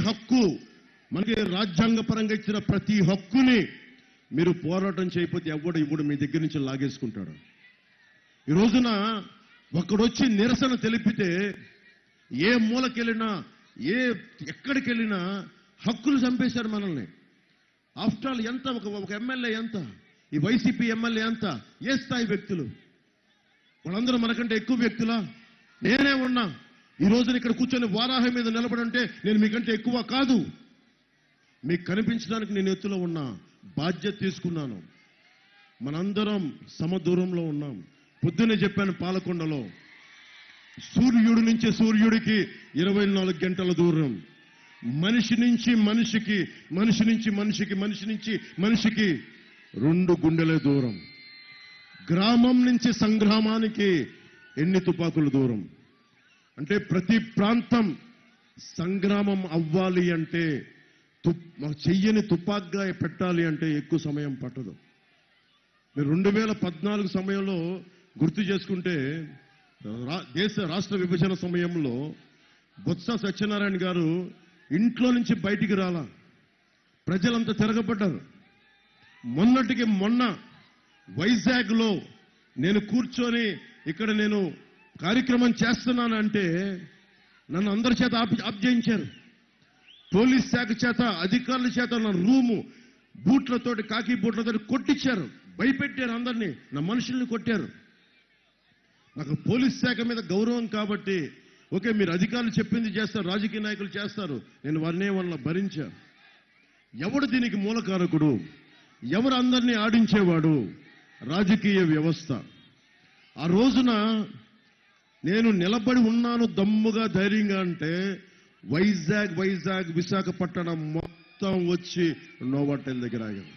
హక్కు మనకి రాజ్యాంగ పరంగా ఇచ్చిన ప్రతి హక్కుని మీరు పోరాటం చేయకపోతే ఎవడు ఇవ్వడు మీ దగ్గర నుంచి లాగేసుకుంటాడు. ఈ రోజున ఒకడొచ్చి నిరసన తెలిపితే ఏ మూలకెళ్ళినా ఏ ఎక్కడికి వెళ్ళినా హక్కులు చంపేశారు మనల్ని. ఆఫ్టర్ ఆల్ ఎంత ఒక ఒక ఎమ్మెల్యే ఎంత ఈ వైసీపీ ఎమ్మెల్యే ఎంత ఏ స్థాయి వ్యక్తులు? వాళ్ళందరూ మనకంటే ఎక్కువ వ్యక్తులా? నేనే ఉన్నా. ఈ రోజున ఇక్కడ కూర్చొని వారాహం మీద నిలబడంటే నేను మీకంటే ఎక్కువ కాదు. మీకు కనిపించడానికి నేను ఎత్తులో ఉన్నా బాధ్యత తీసుకున్నాను. మనందరం సమదూరంలో ఉన్నాం. పొద్దునే చెప్పాను పాలకొండలో సూర్యుడి నుంచి సూర్యుడికి ఇరవై నాలుగు గంటల దూరం. మనిషి నుంచి మనిషికి మనిషి నుంచి మనిషికి మనిషి నుంచి మనిషికి రెండు గుండెల దూరం. గ్రామం నుంచి సంగ్రామానికి ఎన్ని తుపాకుల దూరం? అంటే ప్రతి ప్రాంతం సంగ్రామం అవ్వాలి అంటే తుప్ చెయ్యని తుపాగ్గా పెట్టాలి అంటే ఎక్కువ సమయం పట్టదు. మీరు రెండు వేల పద్నాలుగు సమయంలో గుర్తు చేసుకుంటే రా- దేశ రాష్ట్ర విభజన సమయంలో బొత్స సత్యనారాయణ గారు ఇంట్లో నుంచి బయటికి రాలా. ప్రజలంతా తిరగబడ్డారు. మొన్నటికి మొన్న వైజాగ్లో నేను కూర్చొని ఇక్కడ నేను కార్యక్రమం చేస్తున్నాను అంటే నన్ను అందరి చేత ఆప్ పోలీస్ శాఖ చేత అధికారుల చేత నా రూము బూట్లతోటి కాకి బూట్లతోటి కొట్టించారు. భయపెట్టారు అందరినీ. నా మనుషుల్ని కొట్టారు. నాకు పోలీస్ శాఖ మీద గౌరవం కాబట్టి ఓకే మీరు అధికారులు చెప్పింది చేస్తారు రాజకీయ నాయకులు చేస్తారు. నేను వారినే వాళ్ళ భరించా. ఎవడు దీనికి మూలకారకుడు? ఎవరు అందరినీ ఆడించేవాడు? రాజకీయ వ్యవస్థ. ఆ రోజున నేను నిలబడి ఉన్నాను దమ్ముగా ధైర్యంగా అంటే వైజాగ్ వైజాగ్ విశాఖపట్నం మొత్తం వచ్చి నోవాటెల్ దగ్గర ఆగింది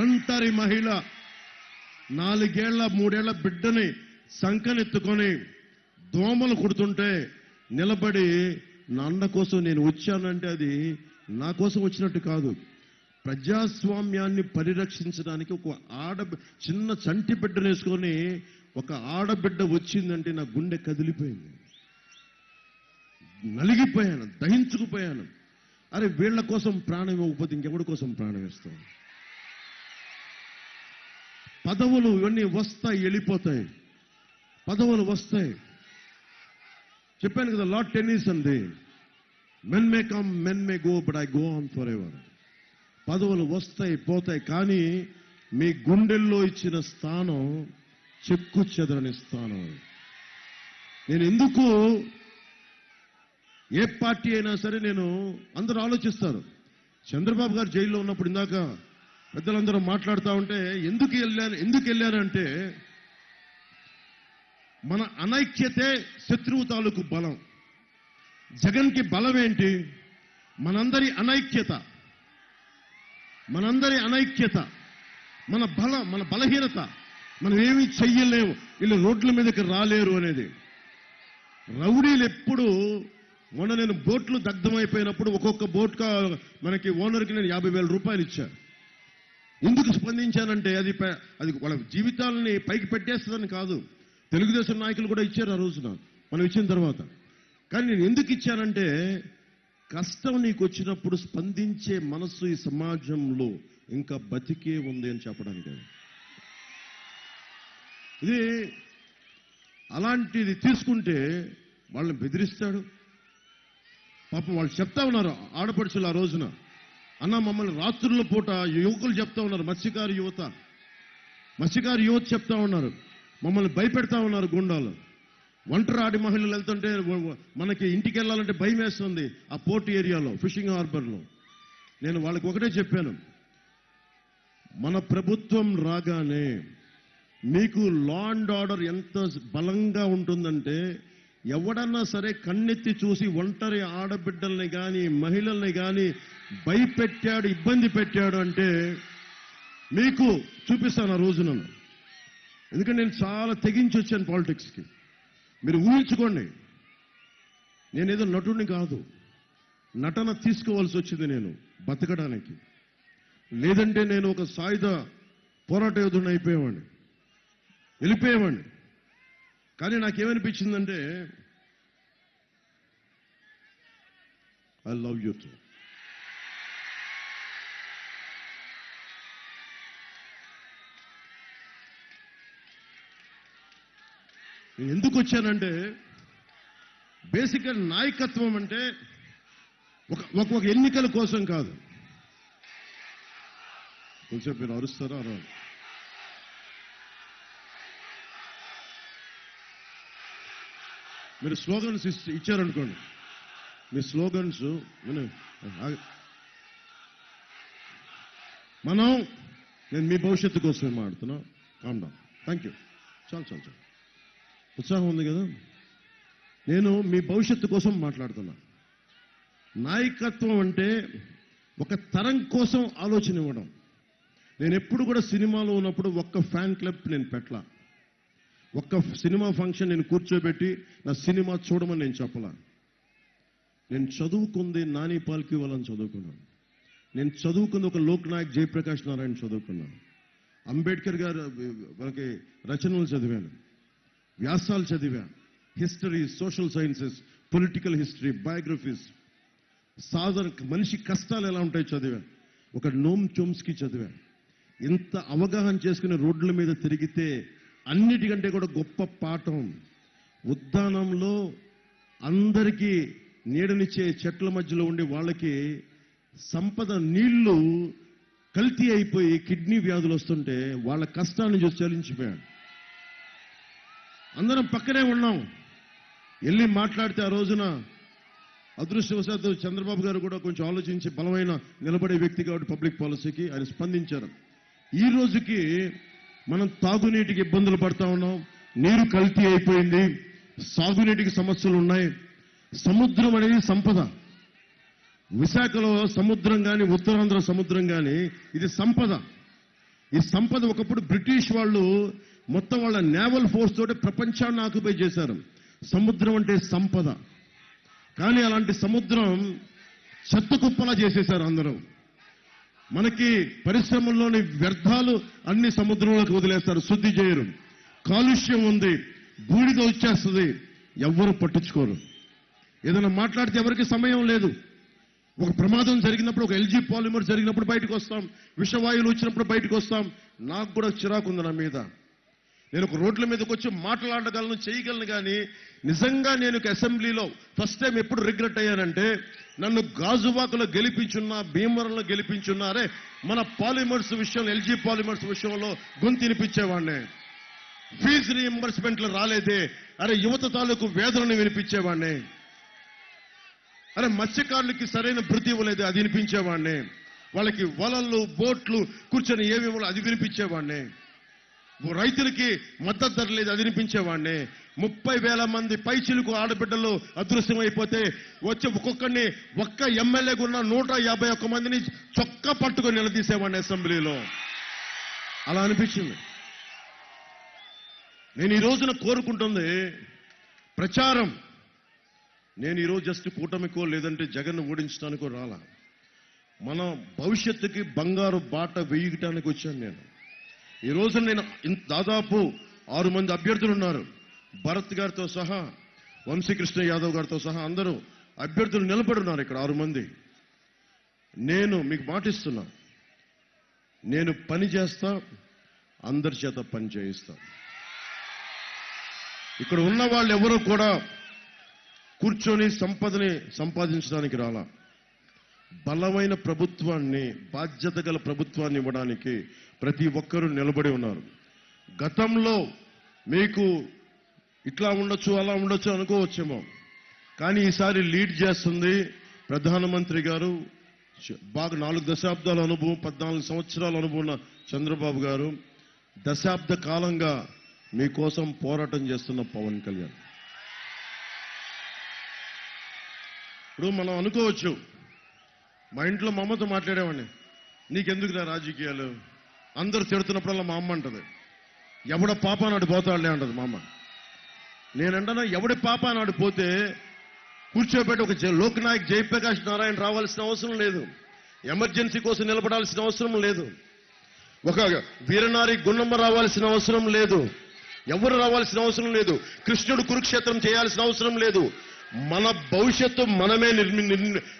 ఒంటరి మహిళ నాలుగేళ్ళ మూడేళ్ళ బిడ్డని సంకనెత్తుకొని దోమలు కుడుతుంటే నిలబడి నాన్న కోసం నేను వచ్చానంటే అది నా కోసం వచ్చినట్టు కాదు. ప్రజాస్వామ్యాన్ని పరిరక్షించడానికి ఒక ఆడ చిన్న చంటి బిడ్డనేసుకొని ఒక ఆడబిడ్డ వచ్చిందంటే నా గుండె కదిలిపోయింది. నలిగిపోయాను దహించుకుపోయాను. అరే వీళ్ళ కోసం ప్రాణం ఇవ్వకపోతే ఇంకెవడి కోసం ప్రాణం ఇస్తాం పదవులు ఇవన్నీ వస్తాయి వెళ్ళిపోతాయి. పదవులు వస్తాయి. చెప్పాను కదా లాట్ టెన్నిస్ అంది men may come men may go but I go on forever పదవులు వస్తాయి పోతాయి కానీ మీ గుండెల్లో ఇచ్చిన స్థానం చెక్కు చెదరనిస్తాను. నేను ఎందుకు ఏ పార్టీ అయినా సరే నేను అందరూ ఆలోచిస్తారు. చంద్రబాబు గారు జైల్లో ఉన్నప్పుడు ఇందాక పెద్దలందరూ మాట్లాడుతూ ఉంటే ఎందుకు వెళ్ళాను ఎందుకు వెళ్ళారంటే మన అనైక్యతే శత్రువు తాలూకు బలం. జగన్కి బలం ఏంటి? మనందరి అనైక్యత. మనందరి అనైక్యత. మన బలం మన బలహీనత. మనం ఏమీ చెయ్యలేము. వీళ్ళు రోడ్ల మీదకి రాలేరు అనేది. రౌడీలు ఎప్పుడు మొన్న నేను బోట్లు దగ్ధమైపోయినప్పుడు ఒక్కొక్క బోట్గా మనకి ఓనర్కి నేను యాభై వేల రూపాయలు ఇచ్చా. ఎందుకు స్పందించానంటే అది అది వాళ్ళ జీవితాలని పైకి పెట్టేస్తుందని కాదు. తెలుగుదేశం నాయకులు కూడా ఇచ్చారు ఆ రోజున మనం ఇచ్చిన తర్వాత. కానీ నేను ఎందుకు ఇచ్చానంటే కష్టం నీకు వచ్చినప్పుడు స్పందించే మనస్సు ఈ సమాజంలో ఇంకా బతికే ఉంది అని చెప్పడానికి. ఇది అలాంటిది తీసుకుంటే వాళ్ళని బెదిరిస్తాడు. పాపం వాళ్ళు చెప్తా ఉన్నారు ఆడపడుచులు ఆ రోజున. అన్న మమ్మల్ని రాత్రుల పూట యువకులు చెప్తా ఉన్నారు మత్స్యకారు యువత. మత్స్యకారు యువత చెప్తా ఉన్నారు మమ్మల్ని భయపెడతా ఉన్నారు గుండాలు. ఒంటరి ఆడి మహిళలు వెళ్తుంటే మనకి ఇంటికి వెళ్ళాలంటే భయం వేస్తుంది ఆ పోర్ట్ ఏరియాలో ఫిషింగ్ హార్బర్లో. నేను వాళ్ళకి ఒకటే చెప్పాను మన ప్రభుత్వం రాగానే మీకు లా అండ్ ఆర్డర్ ఎంత బలంగా ఉంటుందంటే ఎవడన్నా సరే కన్నెత్తి చూసి ఒంటరి ఆడబిడ్డల్ని కానీ మహిళల్ని కానీ భయపెట్టాడు ఇబ్బంది పెట్టాడు అంటే మీకు చూపిస్తాను ఆ రోజున ఎందుకంటే నేను చాలా తెగించి వచ్చాను పాలిటిక్స్కి. మీరు ఊహించుకోండి నేనేదో నటుడిని కాదు నటన తీసుకోవాల్సి వచ్చింది నేను బతకడానికి. లేదంటే నేను ఒక సాయుధ పోరాట యోధుడిని అయిపోయేవాడిని. వెళ్ళిపోయేవాడిని కానీ నాకేమనిపించిందంటే ఐ లవ్ యూ టూ నేను ఎందుకు వచ్చానంటే బేసిక్గా నాయకత్వం అంటే ఒక ఒక ఎన్నికల కోసం కాదు. కొంచెం మీరు అరుస్తారా? అరవాలి మీరు స్లోగన్స్ ఇచ్చారనుకోండి. మీ స్లోగన్స్ మనం నేను మీ భవిష్యత్తు కోసమే మాడుతున్నా కామ్డా థ్యాంక్ యూ చాలు చాలు చాలు. ఉత్సాహం ఉంది కదా? నేను మీ భవిష్యత్తు కోసం మాట్లాడుతున్నా. నాయకత్వం అంటే ఒక తరం కోసం ఆలోచన ఇవ్వడం. నేను ఎప్పుడు కూడా సినిమాలో ఉన్నప్పుడు ఒక్క ఫ్యాన్ క్లబ్ నేను పెట్టలా. ఒక్క సినిమా ఫంక్షన్ నేను కూర్చోబెట్టి నా సినిమా చూడమని నేను చెప్పలా. నేను చదువుకుంది నాని పాల్కి వాళ్ళని చదువుకున్నాను. నేను చదువుకుంది ఒక లోక్నాయక్ జయప్రకాష్ నారాయణ చదువుకున్నాను. అంబేద్కర్ గారు వాళ్ళకి రచనలు చదివాను. వ్యాసాలు చదివాను. History social sciences political history biographies. సాధారణ మనిషి కష్టాలు ఎలా ఉంటాయో చదివాను. ఒక నోమ్ చోమ్స్కి చదివాను. ఇంత అవగాహన చేసుకుని రోడ్ల మీద తిరిగితే అన్నిటికంటే కూడా గొప్ప పాఠం. ఉద్దానంలో అందరికీ నీడనిచ్చే చెట్ల మధ్యలో ఉండే వాళ్ళకి సంపద నీళ్ళు కల్తీ అయిపోయి కిడ్నీ వ్యాధులు వస్తుంటే వాళ్ళ కష్టాన్ని చూసి చలించిపోయాడు. అందరం పక్కనే ఉన్నాం. వెళ్ళి మాట్లాడితే ఆ రోజున అదృష్టవశాత్తు చంద్రబాబు గారు కూడా కొంచెం ఆలోచించి బలమైన నిలబడే వ్యక్తి కాబట్టి పబ్లిక్ పాలసీకి ఆయన స్పందించారు. ఈ రోజుకి మనం తాగునీటికి ఇబ్బందులు పడతా ఉన్నాం. నీరు కల్తీ అయిపోయింది. సాగునీటికి సమస్యలు ఉన్నాయి. సముద్రం అనేది సంపద. విశాఖలో సముద్రం కానీ ఉత్తరాంధ్ర సముద్రం కానీ ఇది సంపద. ఈ సంపద ఒకప్పుడు బ్రిటిష్ వాళ్ళు మొత్తం వాళ్ళ నేవల్ ఫోర్స్ తోటి ప్రపంచాన్ని ఆక్యుపై చేశారు. సముద్రం అంటే సంపద. కానీ అలాంటి సముద్రం చెత్త కుప్పలా చేసేశారు అందరూ. మనకి పరిశ్రమల్లోని వ్యర్థాలు అన్ని సముద్రంలోకి వదిలేస్తారు. శుద్ధి చేయరు. కాలుష్యం ఉంది. బూడిద వచ్చేస్తుంది. ఎవ్వరు పట్టించుకోరు. ఏదైనా మాట్లాడితే ఎవరికి సమయం లేదు. ఒక ప్రమాదం జరిగినప్పుడు ఒక ఎల్జీ పాలిమర్ జరిగినప్పుడు బయటకు వస్తాం. విషవాయువులు వచ్చినప్పుడు బయటకు వస్తాం. నాకు కూడా చిరాకు ఉంది నా మీద. నేను ఒక రోడ్ల మీదకి వచ్చి మాట్లాడగలను చేయగలను కానీ నిజంగా నేను ఒక అసెంబ్లీలో ఫస్ట్ టైం ఎప్పుడు రిగ్రెట్ అయ్యానంటే నన్ను గాజువాకలో గెలిపించున్నా భీమవరంలో గెలిపించున్నారే మన పాలిమర్స్ విషయంలో ఎల్జీ పాలిమర్స్ విషయంలో గొంతినిపించేవాడిని ఫీజు రీఎంబర్స్మెంట్లు రాలేదే అరే యువత తాలూకు వేదనని వినిపించేవాడిని. అరే మత్స్యకారులకి సరైన భృతి ఇవ్వలేదు అది వినిపించేవాడిని. వాళ్ళకి వలలు బోట్లు కూర్చొని ఏమి ఇవ్వాలో అది వినిపించేవాడిని. రైతులకి మద్దతు ధర లేదు అది వినిపించేవాడిని ముప్పై వేల మంది పైచిలకు ఆడబిడ్డలు అదృశ్యమైపోతే వచ్చి ఒక్కొక్కరిని ఒక్క ఎమ్మెల్యే ఉన్న నూట యాభై ఒక్క మందిని చొక్కా పట్టుకొని నిలదీసేవాడిని అసెంబ్లీలో. అలా అనిపించింది. నేను ఈ రోజున కోరుకుంటుంది ప్రచారం. నేను ఈరోజు జస్ట్ కూటమికో లేదంటే జగన్ ఓడించడానికో రాలా. మన భవిష్యత్తుకి బంగారు బాట వేయటానికి వచ్చాను నేను. ఈ రోజు నేను దాదాపు ఆరు మంది అభ్యర్థులు ఉన్నారు. భరత్ గారితో సహా వంశీకృష్ణ యాదవ్ గారితో సహా అందరూ అభ్యర్థులు నిలబడి ఉన్నారు ఇక్కడ ఆరు మంది. నేను మీకు మాటిస్తున్నా నేను పని చేస్తా అందరి చేత పని చేయిస్తా. ఇక్కడ ఉన్న వాళ్ళు ఎవరూ కూడా కూర్చొని సంపదని సంపాదించడానికి రాలా. బలమైన ప్రభుత్వాన్ని బాధ్యత గల ప్రభుత్వాన్ని ఇవ్వడానికి ప్రతి ఒక్కరూ నిలబడి ఉన్నారు. గతంలో మీకు ఇట్లా ఉండొచ్చు అలా ఉండొచ్చు అనుకోవచ్చేమో. కానీ ఈసారి లీడ్ చేస్తుంది ప్రధానమంత్రి గారు. బాగా నాలుగు దశాబ్దాల అనుభవం పద్నాలుగు సంవత్సరాల అనుభవం ఉన్న చంద్రబాబు గారు. దశాబ్ద కాలంగా మీకోసం పోరాటం చేస్తున్న పవన్ కళ్యాణ్. ఇప్పుడు మనం అనుకోవచ్చు మా ఇంట్లో మా అమ్మతో మాట్లాడేవాడిని. నీకెందుకురా రాజకీయాలు? అందరూ తిడుతున్నప్పుడల్లా మా అమ్మ అంటది ఎవడ పాప నాడు పోతాడులే అంటది మా అమ్మ. నేనంటాను ఎవడి పాప నాడు పోతే కూర్చోబెట్టి ఒక జ- లోక్నాయక్ జయప్రకాష్ నారాయణ రావాల్సిన అవసరం లేదు. ఎమర్జెన్సీ కోసం నిలబడాల్సిన అవసరం లేదు. ఒక వీరనారి గుండమ్మ రావాల్సిన అవసరం లేదు. ఎవరు రావాల్సిన అవసరం లేదు. కృష్ణుడు కురుక్షేత్రం చేయాల్సిన అవసరం లేదు. మన భవిష్యత్తు మనమే నిర్మి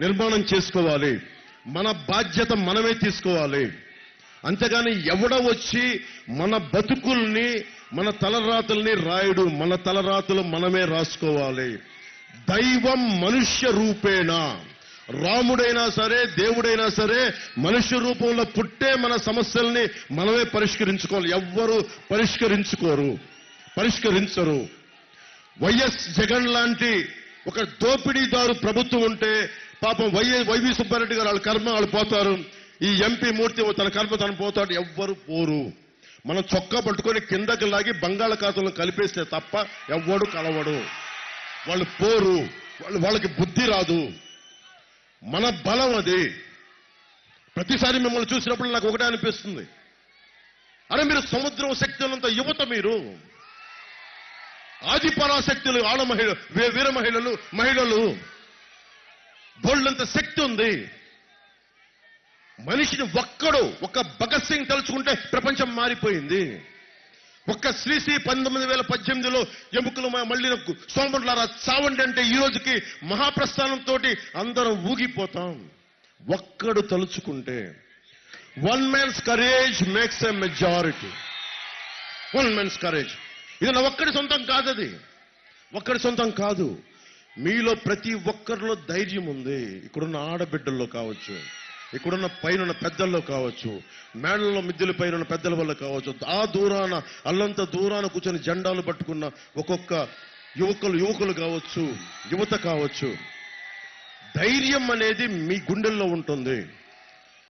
నిర్మాణం చేసుకోవాలి. మన బాధ్యత మనమే తీసుకోవాలి. అంతేగాని ఎవడ వచ్చి మన బతుకుల్ని మన తలరాతల్ని రాయుడు మన తలరాతలు మనమే రాసుకోవాలి. దైవం మనుష్య రూపేణ. రాముడైనా సరే దేవుడైనా సరే మనుష్య రూపంలో పుట్టే మన సమస్యల్ని మనమే పరిష్కరించుకోవాలి. ఎవ్వరు పరిష్కరించుకోరు పరిష్కరించరు. వైఎస్ జగన్ లాంటి ఒక దోపిడీదారు ప్రభుత్వం ఉంటే పాపం వైఎస్ వైవి సుబ్బారెడ్డి గారు వాళ్ళ కర్మ వాళ్ళు పోతారు. ఈ ఎంపీ మూర్తి తన కలుపు తను పోతాడు ఎవ్వరు పోరు. మనం చొక్కా పట్టుకొని కిందకి లాగి బంగాళాఖాతంలో కలిపేస్తే తప్ప ఎవ్వడు కలవడు. వాళ్ళు పోరు వాళ్ళు వాళ్ళకి బుద్ధి రాదు. మన బలం అది. ప్రతిసారి మిమ్మల్ని చూసినప్పుడు నాకు ఒకటే అనిపిస్తుంది. అరే మీరు సముద్రం శక్తులంత యువత మీరు. ఆది పరాశక్తులు ఆడ మహిళ వీర మహిళలు మహిళలు. బోళ్ళంత శక్తి ఉంది. మనిషిని ఒక్కడు ఒక భగత్ సింగ్ తలుచుకుంటే ప్రపంచం మారిపోయింది. ఒక్క శ్రీశ్రీ పంతొమ్మిది వేల పద్దెనిమిదిలో ఎముకలు మళ్ళీ సోమరులారా చావండి అంటే ఈ రోజుకి మహాప్రస్థానంతో అందరం ఊగిపోతాం. ఒక్కడు తలుచుకుంటే one man's courage makes a majority one man's courage ఇది నా ఒక్కడి సొంతం కాదు అది ఒక్కడి సొంతం కాదు. మీలో ప్రతి ఒక్కరిలో ధైర్యం ఉంది. ఇక్కడున్న ఆడబిడ్డల్లో కావచ్చు. ఇక్కడున్న పైన పెద్దల్లో కావచ్చు మేడల్లో మిద్దెల పైన పెద్దల వల్ల కావచ్చు ఆ దూరాన అల్లంత దూరాన కూర్చొని జెండాలు పట్టుకున్న ఒక్కొక్క యువకులు యువకులు కావచ్చు యువత కావచ్చు ధైర్యం అనేది మీ గుండెల్లో ఉంటుంది.